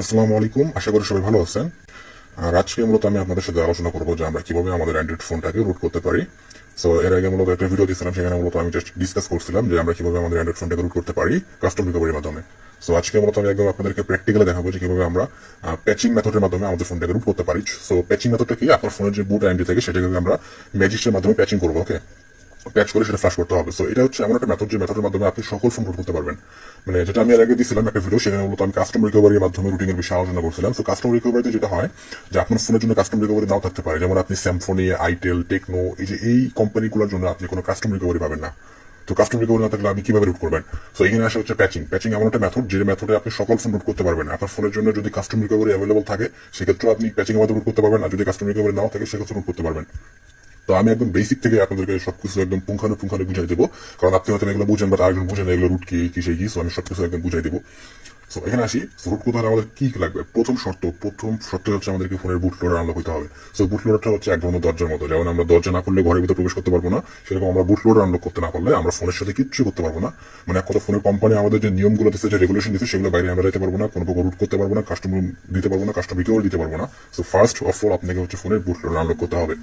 আসসালামু আলাইকুম, আশা করি সবাই ভালো আছেন। আর আজকে মূলত আমি আপনাদের সাথে আলোচনা করব যে আমরা কীভাবে আমাদের অ্যান্ড্রয়েড ফোনটাকে রুট করতে পারি। সো এর আগে মূলত একটা ভিডিও দিয়েছিলাম, সেখানে মূলত আমি জাস্ট ডিসকাস করছিলাম যে আমরা কীভাবে আমাদের অ্যান্ড্রয়েড ফোনটাকে রুট করতে পারি কাস্টম রিকভারির মাধ্যমে। সো আজকে মূলত আমি একদম আপনাদেরকে প্র্যাকটিক্যালি দেখাবো যে কীভাবে আমরা প্যাচিং মেথডের মাধ্যমে আমাদের ফোনটাকে রুট করতে পারি। সো প্যাচিং মেথডটা কি? আপনার ফোনের যে বুট আইডি থেকে সেটাকে আমরা ম্যাজিক্সের মাধ্যমে প্যাচিং করব ওকে প্যাচ করে সেটা ফ্লাশ করতে হবে। সো এটা হচ্ছে এমন একটা মেথড যে মেথডের মাধ্যমে আপনি সকল ফোন রুট করতে পারবেন। মানে যেটা আমি এর আগে দিয়েছিলাম একটা ভিডিও সেখানে মূলত আমি কাস্টম রিকভারির মাধ্যমে রুটিং এর বিষয়ে আলোচনা করছিলাম। সো কাস্টম রিকভারিতে যেটা হয় যে আপনার ফোনের জন্য কাস্টম রিকভারি নাও থাকতে পারে। যেমন আপনি স্যামফোনি আইটেল টেকনো এই যে এই কোম্পানিগুলোর জন্য আপনি কোনো কাস্টম রিকভারি পাবেন না। তো কাস্টম রিকভারি না থাকলে আপনি কীভাবে রুট করবেন? সো এখানে আসে হচ্ছে প্যাচিং প্যাচিং এমন একটা মেথড যে মেথডে আপনি সকল ফোন রুট করতে পারবেন। আপনার ফোনের জন্য যদি কাস্টম রিকভারি অ্যাভেলেবল থাকে সেক্ষেত্রে আপনি প্যাচিং মাধ্যমে রুট করতে পারবেন। আর যদি কাস্টম রিকভারি নাও থাকে সেক্ষেত্রে রুট করতে পারবেন। তো আমি একদম বেসিক থেকে আপনাদেরকে সবকিছু একদম পুঙ্খানু পুঙ্খানু বুঝাই দেবো। কারণ আপনি হয়তো এগুলো বুঝেন বাট আরেকজন বুঝেন, এগুলো রুট কি কি সেই কি সো আমি সবকিছু একদম বুঝাই দেবো। সো এখানে আসি। রুট হলে আমাদের কি লাগবে? প্রথম শর্ত প্রথম শর্ত হচ্ছে আমাদেরকে ফোনের বুট লোডার আনলক হতে হবে। সো বুট লোডারটা হচ্ছে এক ধরনের দরজার মতো। যেমন আমরা দরজা না করলে ঘরের ভিতরে প্রবেশ করতে পারব না, সেরকম আমরা বুট লোডার আনলক করতে না পারলে আমরা ফোনের সাথে কিচ্ছু করতে পারব না। মানে এক কথা ফোনের কোম্পানি আমাদের যে নিয়মগুলো দিচ্ছে যে রেগুলেশন দিচ্ছে সেগুলো বাইরে আমরা যেতে পারব না, কোনো প্রকার রুট করতে পারব না কাস্টমার দিতে পারব না কাস্টমার রিকভার দিতে পারব না। সো ফার্স্ট অফ অল আপনাকে হচ্ছে ফোনের বুট লোডার আনলক করতে হবে।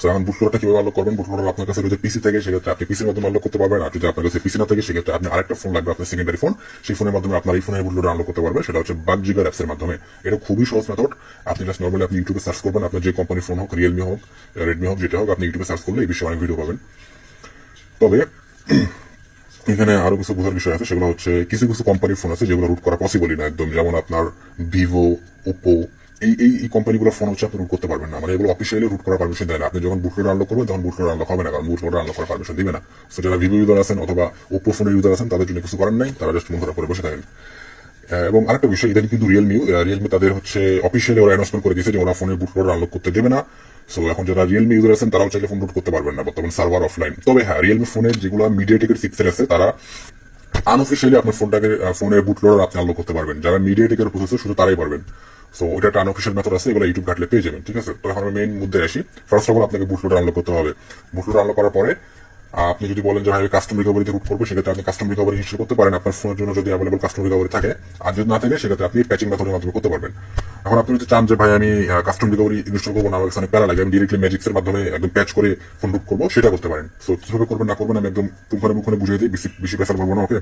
সো এখন বুটলোডটা কীভাবে আনলক করবেন? বুটলোডার আপনার কাছে যদি পিসি থাকে, সেক্ষেত্রে আপনি পিসির মাধ্যমে আনলক করতে পারবেন। আর যদি আপনার কাছে পিসি না থাকে, সেক্ষেত্রে আপনি আরেকটা ফোন লাগবে, আপনার সেকেন্ডারি ফোন সেই ফোনের মাধ্যমে আপনার এই ফোনের বুটলোডার আনলক করতে পারবেন। সেটা হচ্ছে বাগ জিগার অ্যাপসের মাধ্যমে। এটা খুবই সহজ মেথড আপনি জাস্ট নর্মালি আপনি ইউটিউবে সার্চ করবেন। আপনার যে কোম্পানির ফোন হোক রিয়েলমি হোক রেডমি হোক, যেটা হোক, আপনি ইউটিউবে সার্চ করলে এই বিষয়ে অনেক ভিডিও পাবেন। তবে, এখানে আরও কিছু বোঝার বিষয় আছে। সেগুলো হচ্ছে, কিছু কিছু কোম্পানির ফোন আছে যেগুলো রুট করা পসিবলই না একদম। যেমন আপনার ভিভো ওপো এই এই এই কোম্পানিগুলোর ফোন হচ্ছে আপনি রুট করতে পারবেন না। মানে এগুলো অফিসিয়ালি রুট করার পারমিশন দেয় না। আপনি যখন বুট লোডার আনলক করবেন, তখন বুট লোডার আনলক হবে না। কারণ বুট লোডার আনলক করার পারমিশন দিবে না। সো যারা ভিভো ইউজার আছেন অথবা ওপো ফোনের ইউজার আছেন, তাদের জন্য কিছু করার নাই। তারা জাস্ট মন করে বসে থাকেন। এবং আরেকটা বিষয়, ইদানিং কিন্তু রিয়েলমি রিয়েলমি তাদের হচ্ছে অফিসিয়ালি ওরা অ্যানাউন্সমেন্ট করে দিয়েছে যে ওরা ফোনের বুট লোডার আনলক করতে দেবে না। সো এখন যারা রিয়েলমি ইউজার আছেন, তারাও চাইলে ফোন রুট করতে পারবেন না। বর্তমান সার্ভার অফলাইন তবে হ্যাঁ রিয়েলমি ফোনের যেগুলো মিডিয়াটেকের সিক্সের আছে, তারা আনঅফিসিয়ালি আপনার ফোনটাকে ফোনের বুট লোডার আপনি আনলক করতে পারবেন। যারা মিডিয়াটেকের প্রসেসর শুধু তারাই পারবেন। সো মেথড আছে, এগুলো ইউটিউব ঘাটলে পেয়ে যাবেন, ঠিক আছে? তো এখন মেইন মুদ্দে আসি। ফার্স্ট অফ অল আপনাকে করতে হবে। করার পরে, আপনি যদি বলেন যে কাস্টম রিকভারিতে করব, সেক্ষেত্রে আপনি কাস্টম রিকভারি ইনস্টল করতে পারেন। আপনার ফোনের জন্য যদি অ্যাভেলেবল কাস্টম রিকভারি থাকে, আর যদি না থাকে, সেক্ষেত্রে আপনি প্যাচিং মেথডের মাধ্যমে করতে পারবেন। এখন আপনি যদি চান যে, ভাই, আমি কাস্টম রিকভারি ইনস্টল করব না আমার কাছে প্যারা লাগে, আমি ডিরেক্টলি ম্যাজিক্সের মাধ্যমে একদম প্যাচ করে ফোন রুট করব, সেটা করতে পারেন। সো কীভাবে করবেন, না করবেন, আমি একদম পুঙ্খানে পুঙ্খানে বুঝিয়ে দিই, বেশি বেশি করব না ওকে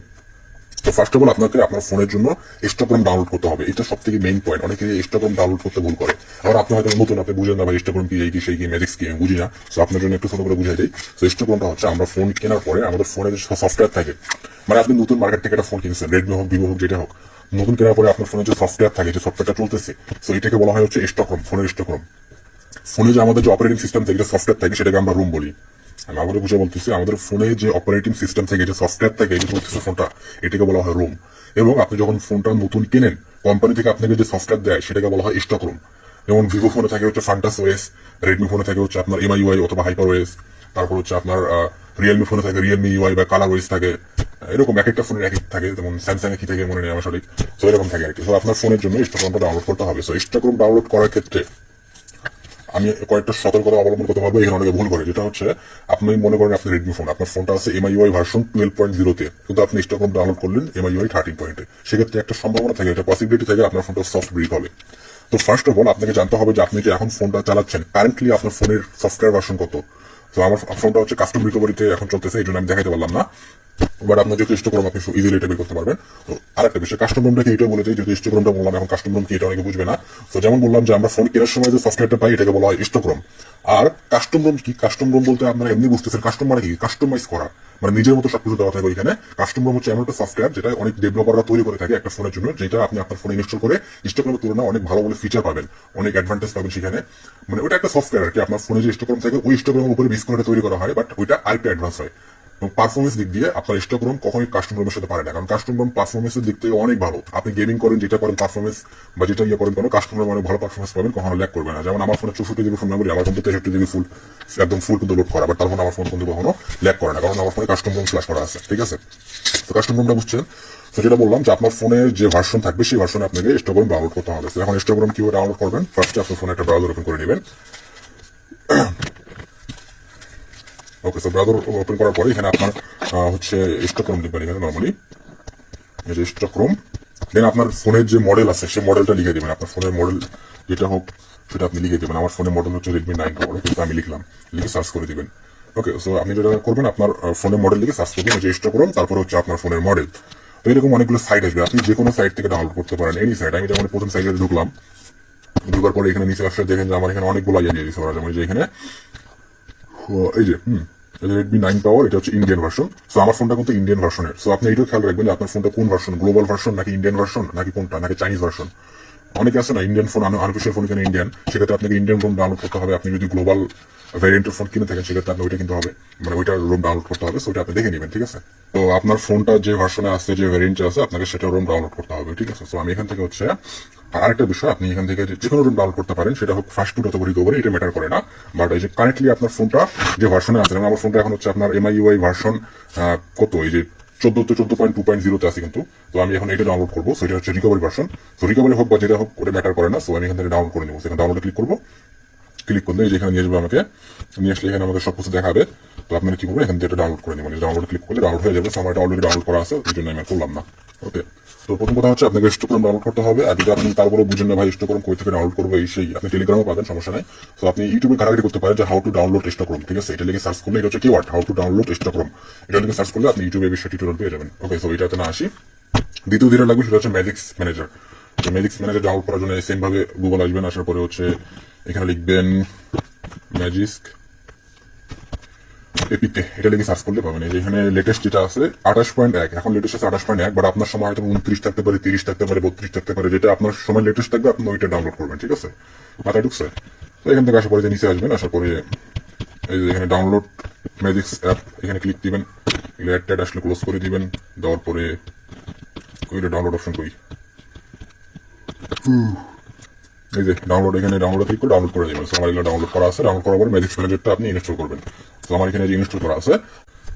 তো ফার্স্ট অফ অল আপনাকে আপনার ফোনের জন্য ইনস্টাগ্রাম ডাউনলোড করতে হবে। এটা সব থেকে মেইন পয়েন্ট অনেকে ইনস্টাগ্রাম ডাউনলোড করতে ভুল করে। আবার আপনি হয়তো নতুন, আপনি বুঝেন না ভাই ইনস্টাগ্রাম কি এই কি সেই কি ম্যাজিক্স কি বুঝি না। তো আপনার জন্য একটু ছোট করে বুঝাই দিই। তো ইনস্টাগ্রামটা হচ্ছে, আমরা ফোন কেনার পরে আমাদের ফোনে যে সফটওয়্যার থাকে মানে আপনি নতুন মার্কেট থেকে একটা ফোন কিনছেন রেডমি হোক ভিভো হোক, যেটা হোক। নতুন কেনার পরে আপনার ফোনে যে সফটওয়্যার থাকে, যে সফটওয়্যারটা চলতেছে তো এটাকে বলা হয় হচ্ছে স্টকরম ফোনের স্টকরম ফোনে যে আমাদের যে অপারেটিং সিস্টেম থাকে, যে সফটওয়্যার থাকে, সেটাকে আমরা রুম বলি। আমি বুঝে বলতেছি, আমাদের ফোনে যে অপারেটিং সিস্টেম থেকে, যে সফটওয়্যার থেকে যে চলতেছে ফোনটা এটাকে বলা হয় রুম এবং আপনি যখন ফোনটা নতুন কেনেন কোম্পানি থেকে আপনাকে যে সফটওয়্যার দেয়, সেটাকে বলা হয় স্টক রুম যেমন ভিভো ফোনে থাকে হচ্ছে ফান্টাস ওয়েস রেডমি ফোনে থাকে হচ্ছে আপনার এমআই ইউআই অথবা হাইপার ওয়েস তারপর হচ্ছে আপনার রিয়েলমি ফোনে থাকে রিয়েলমি ইউআই বা কালার ওয়েস থাকে। এরকম এক একটা ফোনের এক এক থাকে, যেমন স্যামসাং কি থাকে মনে নেই আমার সঠিক। তো এরকম থাকে আর কি। তো আপনার ফোনের জন্য স্টকরুমটা ডাউনলোড করতে হবে। সো স্টকরুম ডাউনলোড করার ক্ষেত্রে আমি কয়েকটা সতর্কতা অবলম্বন করতে পারব এখানে অনেকে ভুল করে। যেটা হচ্ছে, আপনি মনে করেন আপনার রেডমি ফোন আপনার ফোনটা আছে এমআইওয়াই ভার্সন টুয়েলভ পয়েন্ট জিরোতে কিন্তু আপনি স্টকরুম ডাউনলোড করলেন এমআইওয়াই থার্টিন পয়েন্টে সেক্ষেত্রে একটা সম্ভাবনা থাকে, একটা পসিবিলিটি থাকে আপনার ফোনটা সফট ব্রিক হবে। তো ফার্স্ট অফ অল আপনাকে জানতে হবে যে আপনি যে এখন ফোনটা চালাচ্ছেন কারেন্টলি আপনার ফোনের সফটওয়্যার ভার্সন কত? তো আমার ফোনটা হচ্ছে কাস্টম রিকভারিতে এখন চলতেছে, এই জন্য আমি দেখাতে পারলাম না। বাট আপনার যেহেতু ইস্টোগ্রাম আপনি ইজিলি এটা বের করতে পারবেন, তো আরেকটা বিষয় কাস্টম রুমটাকে এটা বলে দিই যেহেতু ইস্টোগ্রামটা বললাম, এখন কাস্টমরুম কি এটা অনেকে বুঝবে না। তো যেমন বললাম যে আমরা ফোন কেনার সময় যে সফটওয়্যারটা পাই, এটাকে বলা হয় ইস্টোগ্রাম আর কাস্টমরুম কি? কাস্টমরুম বলতে আপনারা এমনি বুঝতেছেন কাস্টম মানে কি? কাস্টমাইজ করা। মানে নিজের মতো সবকিছু দেওয়া থাকে ওইখানে। কাস্টম রুম হচ্ছে এমন একটা সফটওয়্যার যেটা অনেক ডেভেলপাররা তৈরি করে থাকে একটা ফোনের জন্য, যেটা আপনি আপনার ফোনে ইনস্টল করে ইনস্টাগ্রামের তুলনায় অনেক ভালো ভালো ফিচার পাবেন, অনেক অ্যাডভান্টেজ পাবেন সেখানে। মানে ওটা একটা সফটওয়্যার আর কি, আপনার ফোনে যে ইনস্টাগ্রাম থাকে, ওই ইনস্টাগ্রামের উপরে বেস করে তৈরি করা হয় বাট ওইটা আরেকটা অ্যাডভান্স হয়। এবং পারফরমেন্স দিক দিয়ে আপনার স্টকরুম কখনোই কাস্টম রুমের সাথে পারে না। কারণ কাস্টম রুম পারফরমেন্সের দিক থেকে অনেক ভালো। আপনি গেমিং করেন, যেটা করেন পারফরমেন্স বা যেটা ইয়ে করেন, কোনো কাস্টম রুম অনেক ভালো পারফরমেন্স পাবেন, কখনো ল্যাক করবে না। যেমন আমার ফোনে চৌষট্টি জিবি ফোন মেমোরি আমার কিন্তু তেষট্টি জিবি ফুল একদম ফুল কিন্তু লোড করা বাট তার ফোন আমার ফোন কিন্তু কখনো ল্যাক করে না, কারণ আমার ফোনে কাস্টম রুম করা আছে, ঠিক আছে? তো কাস্টম রুমটা বুঝছেন? তো যেটা বললাম যে আপনার ফোনের যে ভার্সন থাকবে, সেই ভার্সনে আপনাকে স্টকরুম ডাউনলোড করতে হবে। তো এখন স্টকরুম কীভাবে ডাউনলোড করবেন? ফার্স্টে আপনার ফোনে একটা ব্রাউজার ওপেন করে নেবেন। ওকে তো ব্রাউজার ওপেন করার পরে এখানে আপনার হচ্ছে স্টক রুম লিখবেন এখানে নর্মালি এই যে স্টক রুম দেন আপনার ফোনের যে মডেল আছে, সেই মডেলটা লিখে দেবেন। আপনার ফোনের মডেল যেটা হোক, সেটা আপনি লিখে দেবেন। আমার ফোনের মডেল হচ্ছে রেডমি নাইন প্রো কিন্তু আমি লিখলাম। লিখে সার্চ করে দিবেন। ওকে সো আপনি যেটা করবেন, আপনার ফোনের মডেল লিখে সার্চ করবেন রেজিস্টার করুন তারপরে হচ্ছে আপনার ফোনের মডেল তো এরকম অনেকগুলো সাইট আসবে। আপনি যে কোনো সাইট থেকে ডাউনলোড করতে পারেন এনি সাইট আমি যেমন প্রথম সাইটে ঢুকলাম, ঢুকার পরে এখানে নিচে আসলে দেখেন যে আমার এখানে অনেকগুলো ইয়ে দিয়ে দিয়েছে ওরা। যেমন যে এখানে এই যে, হুম রেডমি নাইন পাওয়ার এটা হচ্ছে ইন্ডিয়ান ভার্সন সো আমার ফোনটা কিন্তু ইন্ডিয়ান ভার্সনের সো আপনি এইটাও খেয়াল রাখবেন আপনার ফোনটা কোন ভার্সন গ্লোবাল ভার্সন নাকি ইন্ডিয়ান ভার্সন নাকি কোনটা? নাকি চাইনিজ ভার্সন অনেকে আছে না ইন্ডিয়ান ফোন আনকুশের ফোন কিনে ইন্ডিয়ান সেক্ষেত্রে আপনাকে ইন্ডিয়ান ফোন ডাউনলোড করতে হবে। আপনি যদি গ্লোবাল ভ্যারিয়েন্টের ফোন কিনে থাকেন, সেক্ষেত্রে আপনি ওইটা কিন্তু হবে। মানে ওইটার রোম ডাউনলোড করতে হবে। সো ওইটা আপনি দেখে নেবেন, ঠিক আছে? তো, আপনার ফোনটা যে ভার্সনে আছে, যে ভ্যারিয়েন্টে আছে, আপনাকে সেটা রোম ডাউনলোড করতে হবে, ঠিক আছে? সো আমি এখান থেকে হচ্ছে আর আরেকটা বিষয়, আপনি এখান থেকে যে কোনো রুম ডাউনলোড করতে পারেন, সেটা হোক ফার্স্ট টুট অথবা রিকভারি এটা ম্যাটার করে না। বাট এই যে কারেন্টলি আপনার ফোনটা যে ভার্সনে আছে আমার ফোনটা এখন হচ্ছে আপনার এমআই ইউআই ভার্সন কত? এই যে চোদ্দ তো চোদ্দ পয়েন্ট টু পয়েন্ট জিরোতে আছে কিন্তু। তো আমি এখন এটা ডাউনলোড করব। সেটা হচ্ছে রিকভারি ভার্সন তো রিকভারি হোক বা যেটা হোক, ওটা ম্যাটার করে না। সো আমি এখান থেকে ডাউনলোড করে নেব। সেখানে ডাউনলোডে ক্লিক করব। ক্লিক করলে এই যে এখানে নিয়ে যাবে আমাকে। নিয়ে আসলে এখানে আমাকে সব কিছু দেখাবে। তো আপনারা কি করবেন? এখান থেকে এটা ডাউনলোড করে নেবেন। ডাউনলোড ক্লিক করলে ডাউনলোড হয়ে যাবে। আমার এটা অলরেডি ডাউনলোড করা আছে। ওই জন্য আমি করলাম না। ওকে তো প্রথম কথা হচ্ছে আপনাকে স্টোকরম ডাউনলোড করতে হবে। আর যদি আপনি তারপরে বুঝেন না ভাই স্টোকরম কই থেকে ডাউনলোড করব, এই সেই আপনি টেলিগ্রামও পাবেন, সমস্যা নাই। তো আপনি ইউটিউবে ঘাটাঘাটি করতে পারেন যে হাউ টু ডাউনলোড স্টোকরম ঠিক আছে? এটা লিখে সার্চ করলে এটা হচ্ছে keyword how to download stock ROM এটা লিখে সার্চ করলে আপনি ইউটিউবে এই বিষয়ে টিউটোরিয়াল পেয়ে যাবেন। ওকে সো এটাতে না আসি। দ্বিতীয় যেটা লাগবে সেটা হচ্ছে ম্যাজিক্স ম্যানেজার তো ম্যাজিক্স ম্যানেজার ডাউনলোড করার জন্য সেম ভাবে গুগল আসবেন আসার পরে হচ্ছে এখানে লিখবেন ম্যাজিস্ক এপিকে এটা লিখে সার্চ করলে পাবেন। এখানে লেটেস্ট যেটা আছে, আঠাশ পয়েন্ট এক। এখন লেটেস্ট আছে আঠাশ পয়েন্ট এক বাট আপনার সময় হয়তো উনত্রিশ থাকতে পারে, তিরিশ থাকতে পারে, বত্রিশ থাকতে পারে, যেটা আপনার সময় লেটেস্ট থাকবে, আপনি ওইটা ডাউনলোড করবেন, ঠিক আছে? মাথায় ঢুকছে? তো এখান থেকে আসার পরে যে নিচে আসবেন আসার পরে এই এখানে ডাউনলোড ম্যাজিক্স অ্যাপ এখানে ক্লিক দিবেন অ্যাড ট্যাড আসলে ক্লোজ করে দিবেন, দেওয়ার পরে ওইটা ডাউনলোড অপশন করি। এই যে ডাউনলোড এখানে ডাউনলোড ক্লিক করে ডাউনলোড করে দিবেন। So, আমার এগুলো ডাউনলোড করা আছে ডাউনলোড করার পরে ম্যাজিক্স ম্যানেজারটা আপনি ইনস্টল করবেন। তো আমার এখানে যে ইনস্টল করা আছে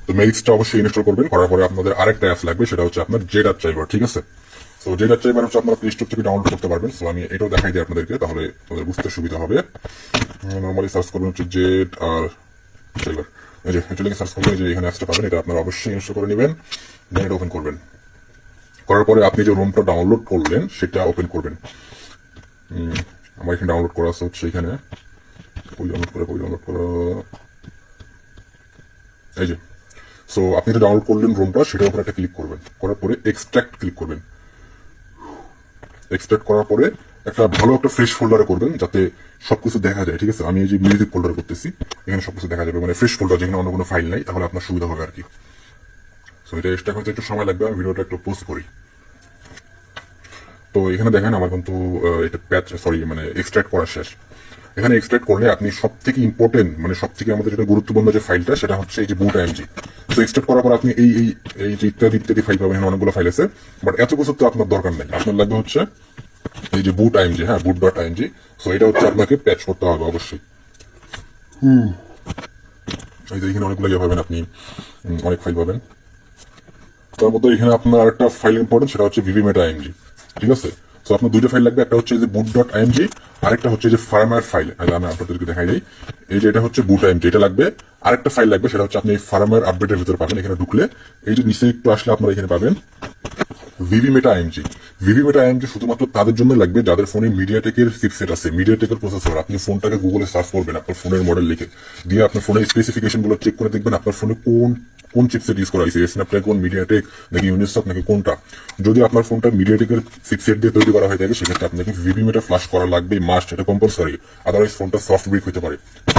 তো ম্যাজিক্সটা অবশ্যই ইনস্টল করবেন। করার পরে আপনাদের আরেকটা অ্যাপস লাগবে সেটা হচ্ছে আপনার জেড অ্যাপ চাইবার ঠিক আছে? তো জেড অ্যাপ চাইবার হচ্ছে আপনারা প্লে স্টোর থেকে ডাউনলোড করতে পারবেন। সো আমি এটাও দেখাই দিই আপনাদেরকে তাহলে আপনাদের বুঝতে সুবিধা হবে। নর্মালি সার্চ করবেন হচ্ছে জেড আর চাইবার এই যে এটা লিখে সার্চ করবেন যে এখানে অ্যাপসটা পাবেন এটা আপনারা অবশ্যই ইনস্টল করে নেবেন দেন এটা ওপেন করবেন। করার পরে আপনি যে রুমটা ডাউনলোড করলেন সেটা ওপেন করবেন। আমার এখানে ডাউনলোড করা আছে হচ্ছে এখানে। কই ডাউনলোড করা কই ডাউনলোড করা। এই যে সো আপনি যেটা ডাউনলোড করলেন রুমটা সেটার উপর একটা ক্লিক করবেন। করার পরে এক্সট্রাক্ট ক্লিক করবেন। এক্সট্রাক্ট করার পরে একটা ভালো একটা ফ্রেশ ফোল্ডারে করবেন, যাতে সবকিছু দেখা যায়, ঠিক আছে? আমি এই যে মিউজিক ফোল্ডারে করতেছি, এখানে সবকিছু দেখা যাবে। মানে ফ্রেশ ফোল্ডার যেখানে অন্য কোনো ফাইল নাই, তাহলে আপনার সুবিধা হবে আর কি। সো এটা এক্সট্রা করতে একটু সময় লাগবে, আমি ভিডিওটা একটু পোস্ট করি। তো এখানে দেখেন আমার কিন্তু এটা প্যাচ সরি মানে এক্সট্রাক্ট করা শেষ। এখানে এক্সট্রাক্ট করলে আপনি সব থেকে ইম্পর্টেন্ট মানে সব থেকে আমাদের যেটা গুরুত্বপূর্ণ যে ফাইলটা সেটা হচ্ছে এই যে বুট এমজি তো এক্সট্রাক্ট করার পর আপনি এই এই এই যে ইত্যাদি ইত্যাদি ফাইল পাবেন অনেকগুলো ফাইল আছে। বাট এত কিছু তো আপনার দরকার নেই। আপনার লাগবে হচ্ছে এই যে বুট আইএমজি হ্যাঁ বুট ডট আইএমজি সো এটা হচ্ছে আপনাকে প্যাচ করতে হবে অবশ্যই। হুম। এই যে এখানে অনেকগুলো ইয়ে পাবেন আপনি অনেক ফাইল পাবেন। তার মধ্যে এখানে আপনার একটা ফাইল ইম্পর্টেন্ট সেটা হচ্ছে ভিভি মেটা আইএমজি ঠিক আছে? তো আপনার দুইটা ফাইল লাগবে, একটা হচ্ছে যে বুট ডট আইএমজি আরেকটা হচ্ছে যে ফার্মার ফাইল আমি আপনাদেরকে দেখাই দিই। এই যে এটা হচ্ছে বুট আইএমজি এটা লাগবে। আরেকটা ফাইল লাগবে, সেটা হচ্ছে আপনি এই ফার্মার আপডেটের ভিতরে পাবেন এখানে ঢুকলে। এই যে নিচে একটু আসলে আপনারা এখানে পাবেন VV meta IMG VV meta IMG শুধুমাত্র তাদের জন্য লাগবে, যাদের ফোনে মিডিয়াটেকের চিপসেট আছে। মিডিয়াটেকের প্রসেসর আপনি ফোনটাকে গুগলে সার্চ করবেন আপনার ফোনের মডেল লিখে। দিয়ে আপনার ফোনের স্পেসিফিকেশনগুলো চেক করে দেখবেন, আপনার ফোনে কোন কোন চিপসেট ইউজ করা হয়েছে? স্ন্যাপড্রাগন মিডিয়াটেক নাকি ইউনিসক নাকি কোনটা? যদি আপনার ফোনটা মিডিয়াটেকের চিপসেট দিয়ে তৈরি করা হয়ে থাকে, সেক্ষেত্রে আপনাকে মেটা ফ্লাশ করা লাগবে মাস্ট এটা কম্পালসারি আদারওয়াইজ ফোনটা সফট ব্রিক হতে পারে।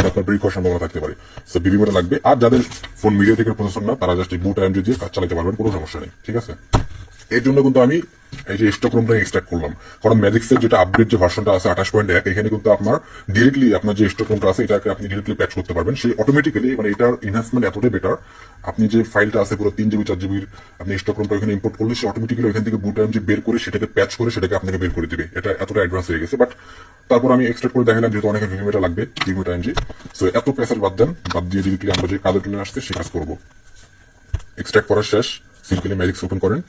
আপনার ব্রিক হওয়ার সম্ভাবনা থাকতে পারে। সো মেটা লাগবে। আর যাদের ফোন মিডিয়াটেকের প্রসেসর না, তারা জাস্ট বুট আইএমজি দিয়ে কাজ চালাতে পারবেন, কোনো সমস্যা নেই। ঠিক আছে? এর জন্য কিন্তু আমি এই যে স্টক রুমটা এক্সট্রাক্ট করলাম। কারণ ম্যাজিক্সের যেটা আপডেট যে ভার্সনটা আছে, আঠাশ পয়েন্ট এক, এখানে কিন্তু আপনার ডিরেক্টলি আপনার যে স্টক রুমটা আছে, এটাকে আপনি ডিরেক্টলি প্যাচ করতে পারবেন। সেই অটোমেটিক্যালি মানে এটার ইনহান্সমেন্ট এতটাই বেটার আপনি যে ফাইলটা আছে পুরো তিন জিবি চার জিবির আপনি স্টক রুমটা এখানে ইম্পোর্ট করলে, সে অটোমেটিক্যালি ওইখান থেকে বুট যে বের করে সেটাকে প্যাচ করে সেটাকে আপনাকে বের করে দিবে। এটা এতটা অ্যাডভান্স হয়ে গেছে। বাট তারপর আমি এক্সট্রাক্ট করে দেখালাম, যেহেতু অনেকের ভিভিমেটা লাগবে ভিভিমেটা এমজি সো এত প্রেসার বাদ দেন, বাদ দিয়ে ডিরেক্টলি আমরা যে কাজের জন্য আসছে, সে কাজ করব। এক্সট্রাক্ট করা শেষ সিম্পলি ম্যাজিক্স ওপেন করেন।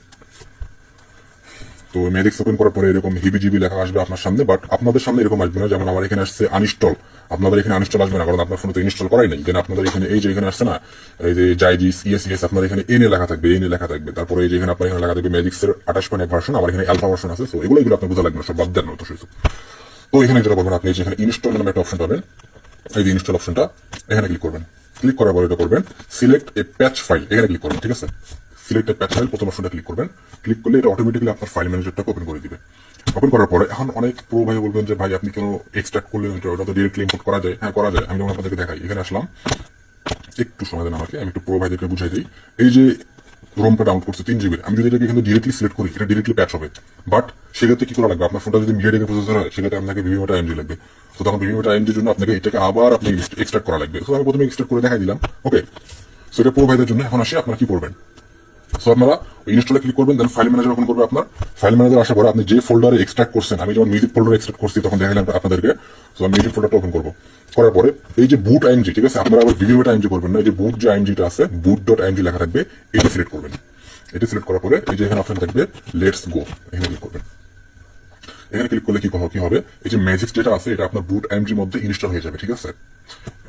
তো ম্যাজিক্স ওপেন করার পরে এরকম হিবি জিবি লেখা আসবে আপনার সামনে বাট আপনাদের সামনে এরকম আসবে না। যেমন আমার এখানে আসছে আনইনস্টল আপনাদের এখানে আনইনস্টল আসবে না, কারণ আপনার ফোনে তো ইনস্টল করাই নেই। দেন আপনাদের এখানে এই যে এখানে আসছে না, এই যে জাইজিস ইএস ইএস আপনার এখানে এনে লেখা থাকবে এনে লেখা থাকবে। তারপরে এই যে এখানে আপনার এখানে লেখা থাকবে ম্যাজিক্সের আঠাশ পয়েন্ট এক ভার্সন আমার এখানে অ্যালফা ভার্সন আছে। তো এগুলো এগুলো আপনার বোঝা লাগবে না, সব বাদ দেন শুধু তো এখানে যেটা করবেন আপনি যেখানে ইনস্টল নামে একটা অপশন পাবেন। এই যে ইনস্টল অপশনটা এখানে ক্লিক করবেন। ক্লিক করার পর এটা করবেন। সিলেক্ট এ প্যাচ ফাইল এখানে ক্লিক করবেন, ঠিক আছে? সিলেক্ট এ প্যাচ ফাইল প্রথম অপশনটা ক্লিক করবেন। ক্লিক করলে এটা অটোমেটিক্যালি আপনার ফাইল ম্যানেজারটাকে ওপেন করে দিবে। ওপেন করার পরে এখন অনেক প্রো ভাই বলবেন যে, ভাই, আপনি কেন এক্সট্রাক্ট করলেন ওটা তো ডিরেক্টলি ইম্পোর্ট করা যায়। হ্যাঁ করা যায়। আমি যেমন আপনাদেরকে দেখাই, এখানে আসলাম। একটু সময় দেন আমাকে, আমি একটু প্রো ভাইদেরকে বুঝাই দিই। এই যে রোমটা ডাউনলোড করছে, তিন জিবির আমি যদি এটাকে এখানে ডিরেক্টলি সিলেক্ট করি, এটা ডিরেক্টলি প্যাচ হবে। বাট সেক্ষেত্রে কি করা লাগবে? আপনার ফোনটা যদি মিডিয়া প্রসেসর হয়, সেক্ষেত্রে আপনাকে বিভিন্নটা এমজি লাগবে। তো তখন বিভিন্নটা এমজির জন্য আপনাকে এটাকে আবার আপনি এক্সট্রাক্ট করা লাগবে। তো আমি প্রথমে এক্সট্রাক্ট করে দেখাই দিলাম। ওকে সো এটা প্রো ভাইদের জন্য। এখন আসে, আপনারা কি করবেন সো আপনারা ইনস্টলে ক্লিক করবেন দেন ফাইল ম্যানেজার ওপেন করবে আপনার। ফাইল ম্যানেজার আসার পরে আপনি যে ফোল্ডারে এক্সট্রাক্ট করছেন, আমি যখন মিউজিক ফোল্ডারে এক্সট্রাক্ট করছি, তখন দেখালাম আপনাদেরকে। সো আমি মিউজিক ফোল্ডারটা ওপেন করব। করার পরে, এই যে বুট আইএমজি ঠিক আছে? আপনারা আবার ভিডিওটা আইএমজি করবেন না, এই যে বুট যে আইএমজিটা আছে বুট ডট আইএমজি লেখা থাকবে, এটা সিলেক্ট করবেন। এটা সিলেক্ট করার পরে, এই যে এখানে অপশন থাকবে লেটস গো এখানে ক্লিক করবেন। এখানে ক্লিক করলে কি কি হবে? এই যে ম্যাজিক যেটা আছে, এটা আপনার বুট আইএমজির মধ্যে ইনস্টল হয়ে যাবে, ঠিক আছে?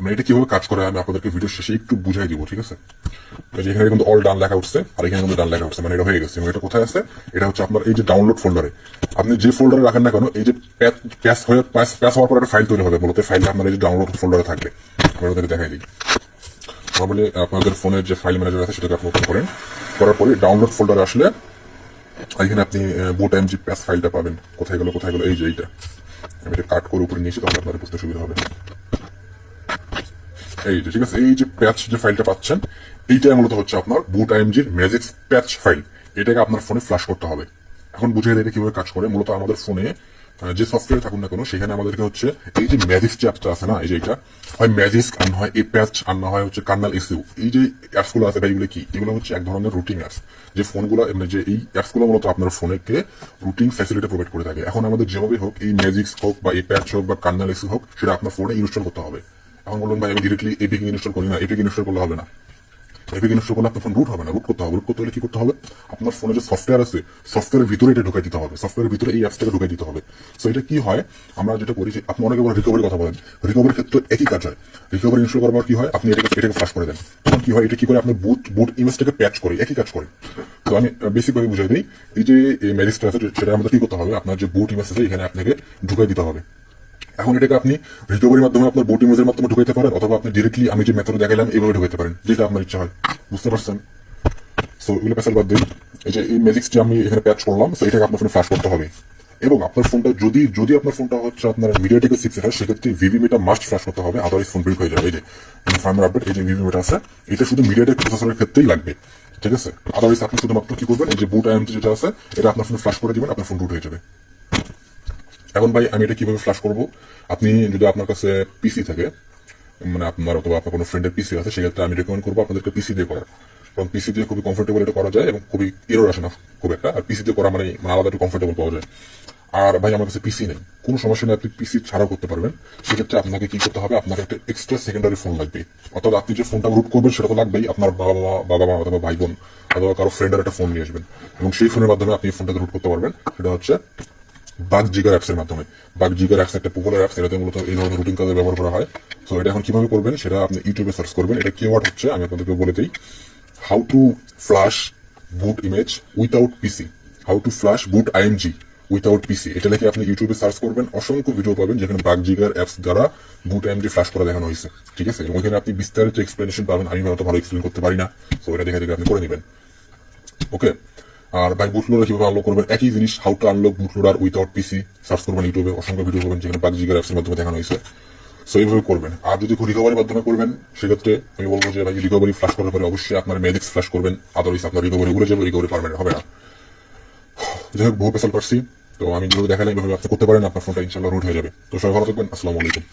মানে এটা কীভাবে কাজ করে, আমি আপনাদেরকে ভিডিও শেষে একটু বুঝাই দিব, ঠিক আছে? এখানে কিন্তু অল ডান লেখা উঠছে, আর এখানে কিন্তু ডান লেখা উঠছে মানে এটা হয়ে গেছে। এটা কোথায় আছে? এটা হচ্ছে আপনার এই যে ডাউনলোড ফোল্ডারে আপনি যে ফোল্ডারে রাখেন না কেন, এই যে প্যাচ হয়ে প্যাচ হওয়ার পর একটা ফাইল তৈরি হবে, মূলত ফাইলটা আপনার এই যে ডাউনলোড ফোল্ডারে থাকবে। আমি ওদেরকে দেখাই দিই। নর্মালি আপনাদের ফোনের যে ফাইল ম্যানেজার আছে, সেটাকে আপনি ওপেন করেন। করার পরে ডাউনলোড ফোল্ডারে আসলে এখানে আপনি বোট এমজি প্যাস ফাইলটা পাবেন, কোথায় গেল কোথায় গেল, এই যে এইটা, আমি এটা কাট করে উপরে নিয়েছি, তাহলে আপনাদের বুঝতে সুবিধা হবে। এই যে, ঠিক আছে, এই যে প্যাচ যে ফাইলটা পাচ্ছেন, এইটাই মূলত হচ্ছে আপনার বুট আইএমজির ম্যাজিক প্যাচ ফাইল এটাকে আপনার ফোনে ফ্লাশ করতে হবে। এখন বুঝে দেখে কীভাবে কাজ করে? মূলত আমাদের ফোনে যে সফটওয়্যার থাকুন না কেন, সেখানে আমাদেরকে হচ্ছে এই যে ম্যাজিক যে অ্যাপটা আছে না, এই যে এটা, হয় ম্যাজিক আর হয় এই প্যাচ আর হয় হচ্ছে কার্নাল ইস্যু এই যে অ্যাপসগুলো আছে এগুলো কি? এগুলো হচ্ছে এক ধরনের রুটিং অ্যাপস যে ফোনগুলো মানে যে এই অ্যাপসগুলো মূলত আপনার ফোনকে রুটিং ফ্যাসিলিটি প্রোভাইড করে থাকে। এখন আমাদের যেভাবে হোক, এই ম্যাজিক্স হোক বা এই প্যাচ হোক বা কার্নাল ইস্যু হোক, সেটা আপনার ফোনে ইনস্টল করতে হবে। এখন বলুন ভাই, আমি ডিরেক্টলি এপিক ইনস্টল করি না এপিক ইনস্টল করলে হবে না। এপিক আপনার ফোন রুট হবে না রুট করতে হবে রুট করতে হলে কি করতে হবে? আপনার ফোনে যে সফটওয়্যার আছে সফটওয়্যারের ভিতরে এটা দিতে হবে সফটওয়্যারের ভিতরে এই অ্যাপসটাকে দিতে হবে। সো এটা কি হয়? আমরা যেটা করি আপনি অনেকে বড় রিকভারির কথা বলেন। রিকভারির ক্ষেত্রে একই কাজ হয়। রিকভারি ইনস্টল করার পর কি হয়? আপনি এটাকে এটাকে ফ্লাশ করে দেন। তখন কি হয়? এটা কি করে? আপনার বুট বুট ইমেজটাকে প্যাচ করে, একই কাজ করে। তো আমি বেসিক ভাবে বুঝাই দিই, এই যে ম্যাজিস্ট্রা আছে সেটা আমাদের কি করতে হবে? আপনার যে বুট ইমেজ আছে, এখানে আপনাকে ঢুকাই দিতে হবে। এখন এটাকে আপনি রিকভারির মাধ্যমে আপনার বোট ইমেজের মাধ্যমে ঢুকাইতে পারেন, অথবা আপনি ডিরেক্টলি আমি যে মেথড দেখালাম এইভাবে ঢুকাইতে পারেন, যেটা আপনার ইচ্ছা হয়। বুঝতে পারছেন? সো এগুলো প্যাসেল বাদ দিন এই যে, এই ম্যাজিক্স যে আমি এখানে প্যাচ করলাম তো এটাকে আপনার ফোনে ফ্ল্যাশ করতে হবে। এবং আপনার ফোনটা যদি যদি আপনার ফোনটা হচ্ছে আপনার মিডিয়াটেকের সিক্স হয়, সেক্ষেত্রে ভিভি মিটা মাস্ট ফ্ল্যাশ করতে হবে আদারওয়াইজ ফোন ব্রেক হয়ে যাবে। এই যে ফার্মার আপডেট এই যে ভিভি মিটা আছে, এটা শুধু মিডিয়াটেক প্রসেসরের ক্ষেত্রেই লাগবে, ঠিক আছে? আদারওয়াইজ আপনি শুধুমাত্র কি করবেন, এই যে বুট আইএমটি যেটা আছে, এটা আপনার ফোনে ফ্ল্যাশ করে দিবেন, আপনার ফোন রুট হয়ে যাবে। এখন ভাই, আমি এটা কীভাবে ফ্ল্যাশ করব? আপনি যদি আপনার কাছে পিসি থাকে মানে আপনার অথবা আপনার কোনো ফ্রেন্ডের পিসি আছে, সেক্ষেত্রে আমি রেকমেন্ড করব আপনাদেরকে পিসি দিয়ে করার। কারণ পিসি দিয়ে খুবই কমফোর্টেবল এটা করা যায় এবং খুবই এরর আসে না, খুব একটা। আর পিসি দিয়ে করা মানে মানে আলাদা একটু কমফোর্টেবল পাওয়া যায়। আর ভাই, আমার কাছে পিসি নেই। কোনো সমস্যা নেই, আপনি পিসি ছাড়াও করতে পারবেন। সেক্ষেত্রে আপনাকে কি করতে হবে? আপনাকে একটা এক্সট্রা সেকেন্ডারি ফোন লাগবে। অর্থাৎ আপনি যে ফোনটা রুট করবেন, সেটা তো লাগবেই। আপনার বাবা মা বাবা মা অথবা ভাই বোন অথবা কারও ফ্রেন্ডের একটা ফোন নিয়ে আসবেন। এবং সেই ফোনের মাধ্যমে আপনি ফোনটাকে রুট করতে পারবেন। সেটা হচ্ছে বাগ জিগার অ্যাপস এর মাধ্যমে। বাগ জিগার অ্যাপস একটা পপুলার অ্যাপস এটাতে মূলত এই ধরনের রুটিন কাজে ব্যবহার করা হয়। তো এটা এখন কীভাবে করবেন সেটা আপনি ইউটিউবে সার্চ করবেন। এটা কিওয়ার্ড হচ্ছে, আমি আপনাদেরকে বলে দিই how to flash boot image without PC how to flash boot IMG without PC এটা লিখে আপনি ইউটিউবে সার্চ করবেন, অসংখ্য ভিডিও পাবেন যেখানে বাগ জিগার অ্যাপস দ্বারা বুট আইএমজি ফ্লাশ করা দেখানো হয়েছে। ঠিক আছে? ওইখানে আপনি বিস্তারিত এক্সপ্লেনেশন পাবেন। আমি হয়তো ভালো এক্সপ্লেন করতে পারি না। তো এটা দেখে দেখে আপনি করে নেবেন। ওকে আর ভাই বুটলোডার কীভাবে আনলক করবেন। একই জিনিস how to unlock bootloader without PC search করবেন ইউটিউবে অসংখ্য ভিডিও পাবেন যেখানে বাগজিগার অ্যাপসের মাধ্যমে দেখানো হয়েছে। সো এইভাবে করবেন। আর যদি রিকভারির মাধ্যমে করবেন, সেক্ষেত্রে আমি বলব যে ভাই রিকভারি ফ্লাশ করার পরে অবশ্যই আপনার ম্যাজিক্স ফ্লাশ করবেন। আদারওয়াইজ আপনার রিকভারি উড়ে যাবে রিকভারি পারমানেন্ট হবে না। যাই হোক বহু পেশাল পারছি। তো আমি যেভাবে দেখালাম, এইভাবে আপনি করতে পারেন, আপনার ফোনটা ইনশাল্লাহ রুট হয়ে যাবে। তো সবাই ভালো থাকবেন, আসসালামু আলাইকুম।